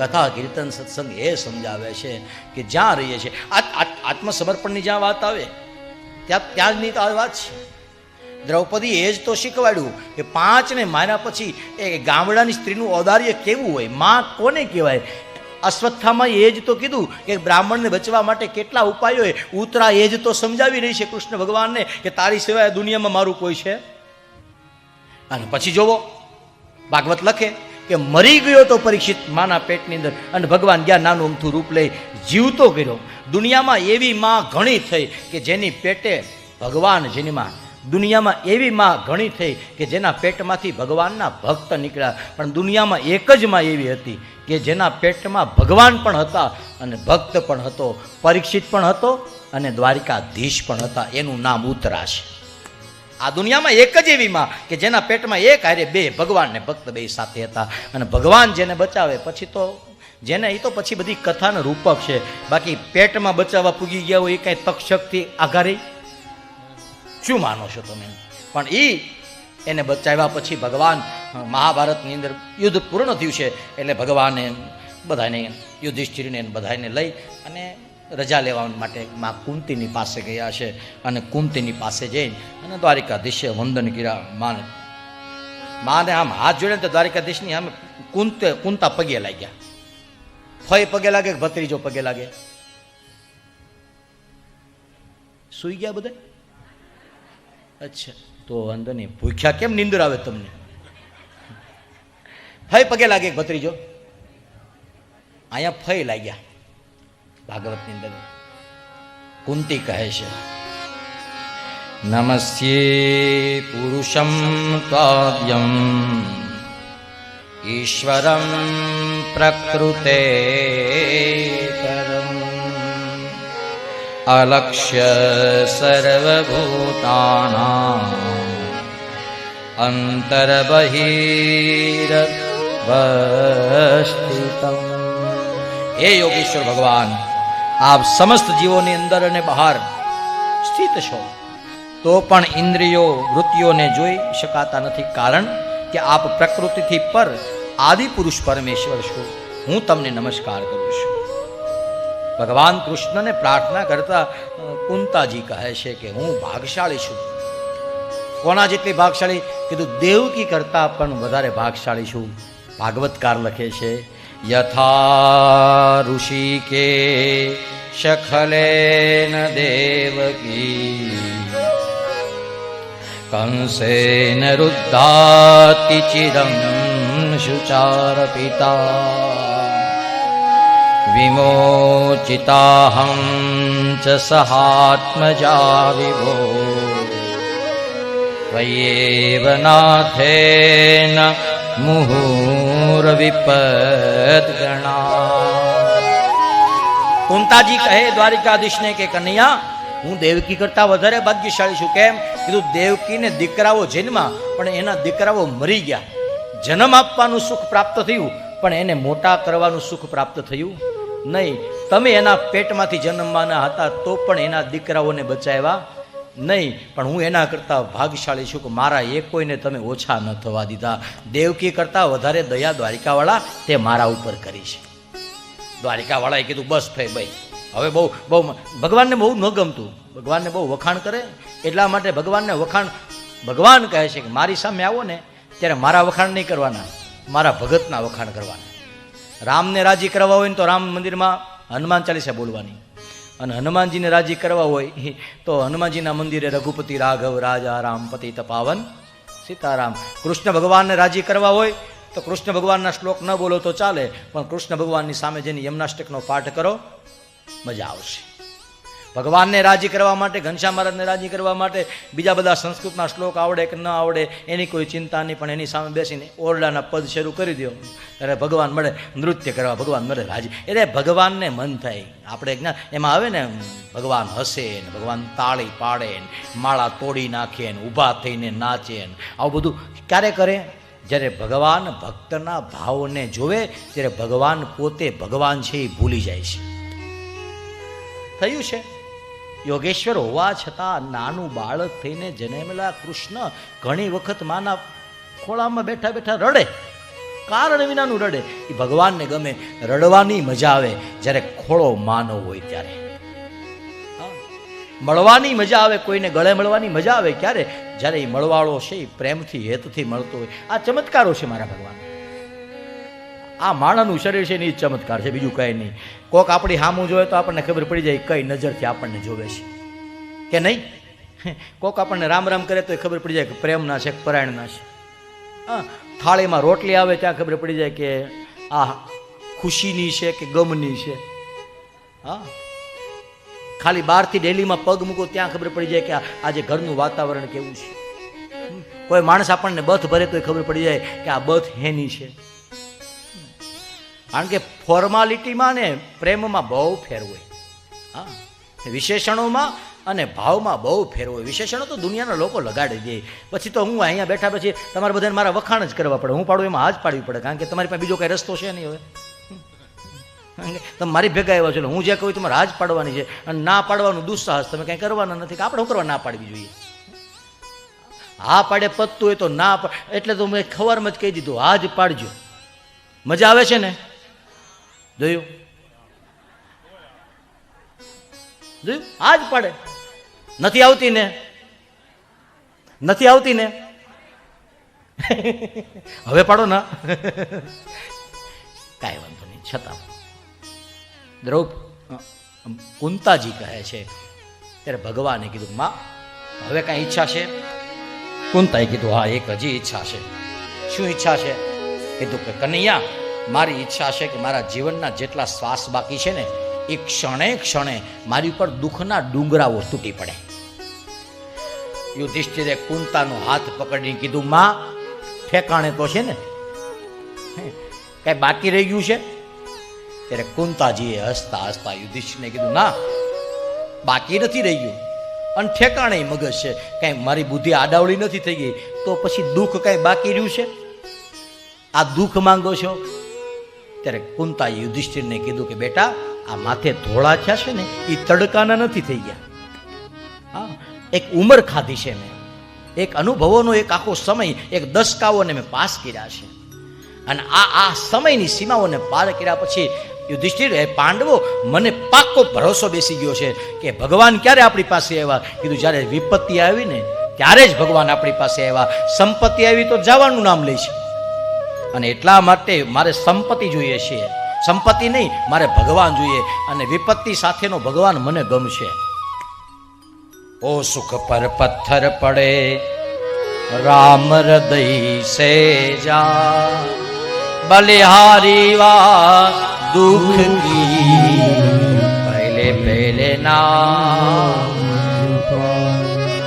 કથા, કીર્તન, સત્સંગ એ સમજાવે છે કે જ્યાં રહીએ છીએ. આત્મસમર્પણની જ્યાં વાત આવે, ત્યાં ત્યાંની તો આ વાત છે. દ્રૌપદી એ જ તો શીખવાડ્યું કે પાંચને માર્યા પછી એ ગામડાની સ્ત્રીનું ઔદાર્ય કેવું હોય, માં કોને કહેવાય? અશ્વત્થામાં એ જ તો કીધું કે બ્રાહ્મણને બચવા માટે કેટલા ઉપાયો હોય. ઉતરા એ જ તો સમજાવી રહી છે કૃષ્ણ ભગવાનને કે તારી સિવાય દુનિયામાં મારું કોઈ છે? અને પછી જોવો, ભાગવત લખે કે મરી ગયો તો પરીક્ષિત માના પેટની અંદર. અને ભગવાન ગયા નાનું અમથું રૂપ લઈ જીવતો કર્યો. દુનિયામાં એવી માં ઘણી થઈ કે જેની પેટે ભગવાન જેની માં દુનિયામાં એવી માં ઘણી થઈ કે જેના પેટમાંથી ભગવાનના ભક્ત નીકળ્યા. પણ દુનિયામાં એક જ માં એવી હતી કે જેના પેટમાં ભગવાન પણ હતા અને ભક્ત પણ હતો, પરીક્ષિત પણ હતો અને દ્વારિકાધીશ પણ હતા. એનું નામ ઉતરાશ આ દુનિયામાં એક જ એવી માં કે જેના પેટમાં એક હારે બે ભગવાન ને ભક્ત બે સાથે હતા. અને ભગવાન જેને બચાવે પછી તો જેને એ તો પછી બધી કથાનું રૂપક છે. બાકી પેટમાં બચાવવા પૂગી ગયા હોય એ કાંઈ તક્ષકથી આઘારી? શું માનો છો તમે? પણ એ એને બચાવ્યા પછી ભગવાન મહાભારતની અંદર યુદ્ધ પૂર્ણ થયું છે. એટલે ભગવાને બધાને યુધિષ્ઠિરને બધાને લઈ અને રજા લેવા માટે મા કુંતીની પાસે ગયા છે અને કુંતીની પાસે જઈને અને દ્વારિકાધીશે વંદન કર્યા, માને માને આમ હાથ જોડે તો દ્વારિકાધીશની આમ કુંત, કુંતા પગે લાગ્યા. ફય પગે લાગે કે ભત્રીજો પગે લાગે? સુઈ ગયા બધા? અચ્છા, તો વાંધો નહીં ભૂખ્યા કેમ નિંદર આવે તમને? ફય પગે લાગે એક ભત્રીજો? અહીંયા ફય લાગ્યા. ભાગવતની અંદર કુંતી કહે છે, નમસ્યે પુરુષમ કાવ્યમ ઈશ્વરમ પ્રકૃતે અલક્ષ્ય સર્વભૂતાનાં અંતર્બહિર્વસ્થિતમ. હે યોગેશ્વર ભગવાન આપ સમસ્ત જીવોની અંદર અને બહાર સ્થિત છો. તો પણ ઇન્દ્રિયો વૃત્તિઓને જોઈ શકાતા નથી. કારણ કે આપ પ્રકૃતિથી પર આદિ પુરુષ પરમેશ્વર છો. હું તમને નમસ્કાર કરું છું. ભગવાન કૃષ્ણને પ્રાર્થના કરતા કુંતાજી કહે છે કે હું ભાગશાળી છું. કોના જેટલી ભાગશાળી? કીધું, દેવકી કરતા પણ વધારે ભાગશાળી છું. ભાગવતકાર લખે છે યથા ऋषिके કે શખલેન દેવકી કંસેન રુદ્ધાતિ ચિરં શુચાર પિતા વિમોચિતાહં ચ સહાત્મજા વિભો ત્વયેવ વિપદ ગણા કુંતાજી કહે દ્વારિકાધીશને કે કનૈયા હું દેવકી કરતા વધારે ભાગ્યશાળી છું કેમ કીધું દેવકીને દીકરાઓ જન્મા પણ એના દીકરાઓ મરી ગયા. જન્મ આપવાનું સુખ પ્રાપ્ત થયું, પણ એને મોટા કરવાનું સુખ પ્રાપ્ત થયું નહીં. તમે એના પેટમાંથી જન્મવાના હતા, તો પણ એના દીકરાઓને બચાવ્યા. નહીં, પણ હું એના કરતાં ભાગશાળી છું કે મારા એક કોઈને તમે ઓછા ન થવા દીધા. દેવકી કરતાં વધારે દયા દ્વારિકાવાળા તે મારા ઉપર કરી છે. દ્વારિકાવાળાએ કીધું, બસ ભાઈ ભાઈ. હવે બહુ બહુ ભગવાનને બહુ ન ગમતું. ભગવાનને બહુ વખાણ કરે. એટલા માટે ભગવાનને વખાણ, ભગવાન કહે છે કે મારી સામે આવો ને, ત્યારે મારા વખાણ નહીં કરવાના, મારા ભગતના વખાણ કરવાના. રામને રાજી કરવા હોય ને તો રામ મંદિરમાં હનુમાન ચાલીસા બોલવાની. અને હનુમાનજીને રાજી કરવા હોય, તો હનુમાનજીના મંદિરે રઘુપતિ રાઘવ, રાજા, રામ પતિ તપાવન સીતારામ. કૃષ્ણ ભગવાનને રાજી કરવા હોય, તો કૃષ્ણ ભગવાનના શ્લોક ન બોલો તો ચાલે, પણ કૃષ્ણ ભગવાનની સામે જેની યમનાષ્ટકનો પાઠ કરો, મજા આવશે. ભગવાનને રાજી કરવા માટે, ઘનશ્યામ મહારાજને રાજી કરવા માટે બીજા બધા સંસ્કૃતના શ્લોક આવડે કે ન આવડે, એની કોઈ ચિંતા નહીં, પણ એની સામે બેસીને ઓરડાના પદ શરૂ કરી દો. ત્યારે ભગવાન મળે, નૃત્ય કરવા ભગવાન મળે, રાજી. એટલે ભગવાનને મન થાય. આપણે જ્ઞાન, એમાં આવે ને, ભગવાન હસે ને, ભગવાન તાળી પાડે ને, માળા તોડી નાખે ને, ઊભા થઈને નાચે ને, આવું બધું ક્યારે કરે? જ્યારે ભગવાન ભક્તના ભાવને જોવે, ત્યારે ભગવાન પોતે ભગવાન છે એ ભૂલી જાય છે. થયું છે? યોગેશ્વર હોવા છતાં નાનું બાળક થઈને જન્મેલા કૃષ્ણ ઘણી વખત માના ખોળામાં બેઠા બેઠા રડે. કારણ વિનાનું રડે. એ ભગવાનને ગમે, રડવાની મજા આવે. જ્યારે ખોળો માનવ હોય ત્યારે. મળવાની મજા આવે, કોઈને ગળે મળવાની મજા આવે. ક્યારે? જ્યારે એ મળવાળો છે એ પ્રેમથી, હેતથી મળતો હોય. આ ચમત્કારો છે મારા ભગવાન આ માણસનું શરીર છે ને એ ચમત્કાર છે, બીજું કંઈ નહીં. કોક આપણી હામું જોવે તો આપણને ખબર પડી જાય કઈ નજરથી આપણને જોવે છે. કે નહીં? કોક આપણને રામ રામ કરે તો એ ખબર પડી જાય કે પ્રેમના છે પરાયણના છે. હા, થાળીમાં રોટલી આવે ત્યાં ખબર પડી જાય કે આ ખુશીની છે કે ગમની છે. હા. ખાલી બહારથી ડેલીમાં પગ મૂકો ત્યાં ખબર પડી જાય કે આજે ઘરનું વાતાવરણ કેવું છે. કોઈ માણસ આપણને બથ ભરે તો ખબર પડી જાય કે આ બથ હેની છે. કારણ કે ફોર્માલિટીમાં ને પ્રેમમાં બહુ ફેર હોય. હા. વિશેષણોમાં અને ભાવમાં બહુ ફેર હોય. વિશેષણો તો દુનિયાના લોકો લગાડી દે. પછી તો હું અહીંયા બેઠા પછી તમારે બધાને મારા વખાણ જ કરવા પડે. હું પાડું એમાં હાથ પાડવી પડે. કારણ કે તમારી પાસે બીજો કાંઈ રસ્તો છે નહીં હવે. તમે મારી ભેગા આવ્યા છો હું જે કહું તમારે હાજ પાડવાની છે. અને ના પાડવાનું દુસ્સાહસ તમે કંઈ કરવાના નથી. કે આપણે શું કરવા ના પાડવી જોઈએ? હા પાડે પતતું હોય તો ના એટલે તો મેં ખબરમાં જ કહી દીધું હા જ પાડજો. મજા આવે છે ને? જોયું? જોયું? આ જ પાડે. નથી આવતી ને? નથી આવતી ને? હવે પાડો ના. કાંઈ વાંધો નહીં, છતાં. દ્રૌપ કુંતાજી કહે છે. ત્યારે ભગવાને કીધું, માં, હવે કાંઈ ઈચ્છા છે? કુંતાએ કીધું, હા, એક હજી ઈચ્છા છે. શું ઈચ્છા છે? કીધું કે, કનૈયા મારી ઈચ્છા છે કે મારા જીવનના જેટલા શ્વાસ બાકી છે ને, એ ક્ષણે ક્ષણે મારી ઉપર દુઃખના ડુંગરાઓ તૂટી પડે. યુધિષ્ઠિરે કુંતાનો હાથ પકડીને કીધું, માં, ઠેકાણે તો છે ને? કઈ બાકી રહી ગયું છે? ત્યારે કુંતાજીએ હસતા હસતા યુધિષ્ઠિરને કીધું, ના, બાકી નથી રહી ગયું. અને ઠેકાણે મગજ છે, કાંઈ મારી બુદ્ધિ આડાવડી નથી થઈ ગઈ. તો પછી દુઃખ કાંઈ બાકી રહ્યું છે? આ દુઃખ માંગો છો? ત્યારે કુંતા યુધિષ્ઠિરને કીધું કે, બેટા, આ માથે ધોળા થયા છે ને એ તડકાના નથી થઈ ગયા. હા, એક ઉંમર ખાધી છે મેં. એક અનુભવોનો એક આખો સમય, એક દસકાઓને મેં પાસ કર્યા છે. અને આ આ સમયની સીમાઓને પાર કર્યા પછી યુધિષ્ઠિર એ પાંડવો મને પાક્કો ભરોસો બેસી ગયો છે કે ભગવાન ક્યારે આપણી પાસે આવ્યા? કીધું, જ્યારે વિપત્તિ આવી ને, ત્યારે જ ભગવાન આપણી પાસે આવ્યા. સંપત્તિ આવી તો જવાનું નામ લે છે. અને એટલા માટે મારે સંપત્તિ જોઈએ છે. સંપત્તિ નહીં, મારે ભગવાન જોઈએ અને વિપત્તિ સાથેનો ભગવાન મને ગમશે. ઓ સુખ પર પથ્થર પડે, રામ હૃદય જા. બલિહારી વા દુઃખ કી, પહેલે પહેલે ના.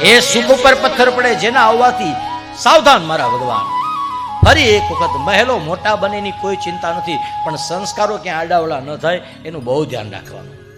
એ સુખ પર પથ્થર પડે, જેના આવવાથી સાવધાન મારા ભગવાન. ફરી એક વખત મહેલો મોટા બનેની કોઈ ચિંતા નથી, પણ સંસ્કારો ક્યાં આડાવડા ન થાય, એનું બહુ ધ્યાન રાખવાનું.